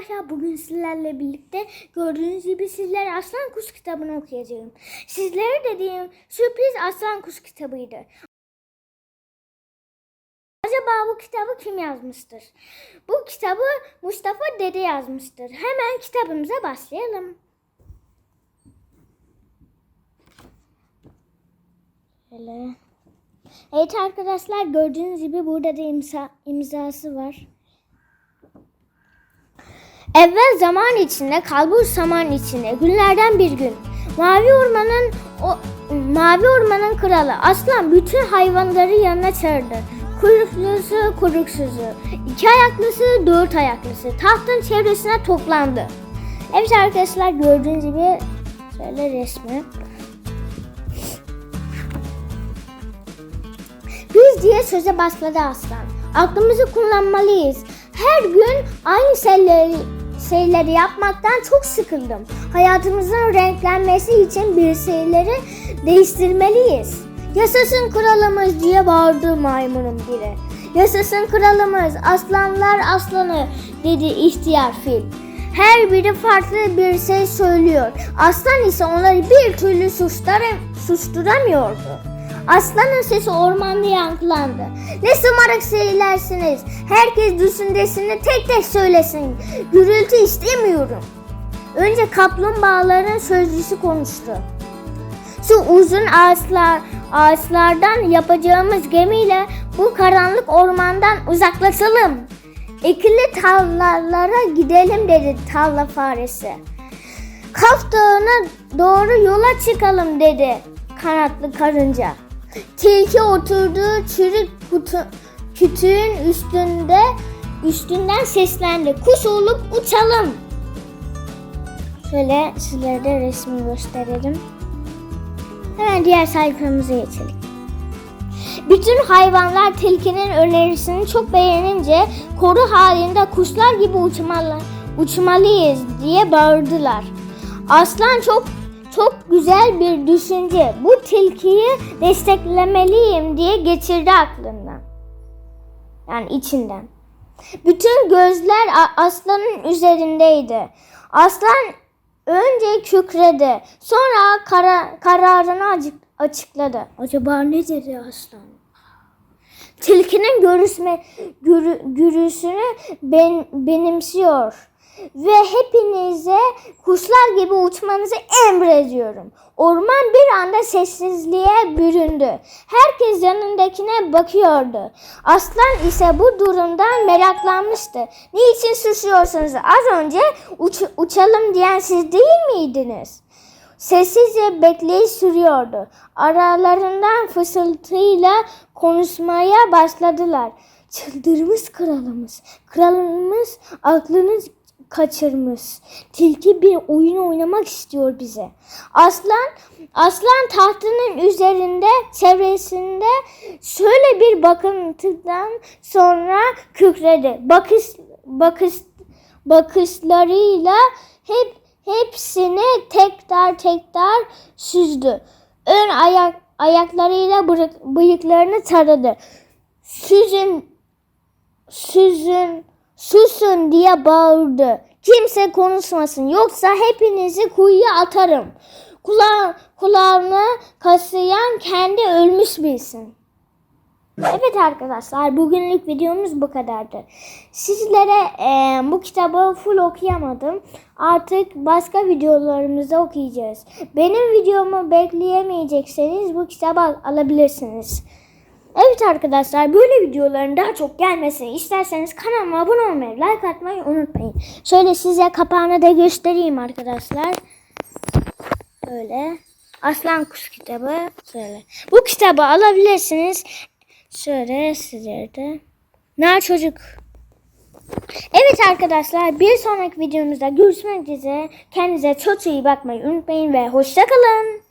arkadaşlar bugün sizlerle birlikte gördüğünüz gibi sizlere Aslan Kuş kitabını okuyacağım. Sizlere dediğim sürpriz Aslan Kuş kitabıydı. Acaba bu kitabı kim yazmıştır? Bu kitabı Mustafa Dede yazmıştır. Hemen kitabımıza başlayalım. Şöyle. Evet arkadaşlar gördüğünüz gibi burada da imza, imzası var. Evvel zaman içinde, kalbur saman içinde, günlerden bir gün. Mavi ormanın o mavi ormanın kralı aslan bütün hayvanları yanına çağırdı. Kuyruklusu, kuruksuzu, iki ayaklısı, dört ayaklısı tahtın çevresine toplandı. Evet arkadaşlar gördüğünüz gibi şöyle resmi. Biz diye söze başladı aslan. Aklımızı kullanmalıyız. Her gün aynı şeyleri, şeyleri yapmaktan çok sıkıldım. Hayatımızın renklenmesi için bir şeyleri değiştirmeliyiz. Yaşasın kralımız diye bağırdı maymunun biri. Yaşasın kralımız, aslanlar aslanı dedi ihtiyar fil. Her biri farklı bir şey söylüyor. Aslan ise onları bir türlü sustura- susturamıyordu. Aslanın sesi ormanda yankılandı. Ne sımarık şeylersiniz. Herkes düşüncesini tek tek söylesin. Gürültü istemiyorum. Önce kaplumbağaların sözcüsü konuştu. Şu uzun ağaçlar, ağaçlardan yapacağımız gemiyle bu karanlık ormandan uzaklaşalım. Ekili tarlalara gidelim dedi tarla faresi. Kaf doğru yola çıkalım dedi kanatlı karınca. Tilki oturduğu çürük kutu, kütüğün üstünde üstünden seslendi. Kuş olup uçalım. Şöyle sizlere de resmi gösterelim. Hemen diğer sayfamıza geçelim. Bütün hayvanlar tilkinin önerisini çok beğenince koru halinde kuşlar gibi uçmalı, uçmalıyız diye bağırdılar. Aslan çok çok güzel bir düşünce. Bu tilkiyi desteklemeliyim diye geçirdi aklından. Yani içinden. Bütün gözler aslanın üzerindeydi. Aslan önce kükredi. Sonra kara, kararını açıkladı. Acaba ne dedi aslan? Tilkinin görüşme, gürü, gürüsünü ben, benimsiyor. Ve hepinize kuşlar gibi uçmanızı emrediyorum. Orman bir anda sessizliğe büründü. Herkes yanındakine bakıyordu. Aslan ise bu durumdan meraklanmıştı. Niçin susuyorsunuz? Az önce uç, uçalım diyen siz değil miydiniz? Sessizce bekleyiş sürüyordu. Aralarından fısıltıyla konuşmaya başladılar. Çıldırmış kralımız. Kralımız aklını kaçırmış. Tilki bir oyun oynamak istiyor bize. Aslan aslan tahtının üzerinde çevresinde şöyle bir bakıntıdan sonra kükredi. Bakış bakış bakışlarıyla hep hepsini tekrar tekrar süzdü. Ön ayak ayaklarıyla bıyıklarını taradı. Süzün süzün susun diye bağırdı. Kimse konuşmasın yoksa hepinizi kuyuya atarım. Kula kulağını kasıyan kendi ölmüş bilsin. Evet arkadaşlar bugünlük videomuz bu kadardı. Sizlere eee, bu kitabı full okuyamadım. Artık başka videolarımızda okuyacağız. Benim videomu bekleyemeyecekseniz bu kitabı al- alabilirsiniz. Evet arkadaşlar böyle videoların daha çok gelmesini isterseniz kanalıma abone olmayı, like atmayı unutmayın. Şöyle size kapağını da göstereyim arkadaşlar. Böyle. Aslan Kuş kitabı. Şöyle. Bu kitabı alabilirsiniz. Şöyle sizlere de. Nar Çocuk. Evet arkadaşlar bir sonraki videomuzda görüşmek üzere. Kendinize çok iyi bakmayı unutmayın ve hoşçakalın.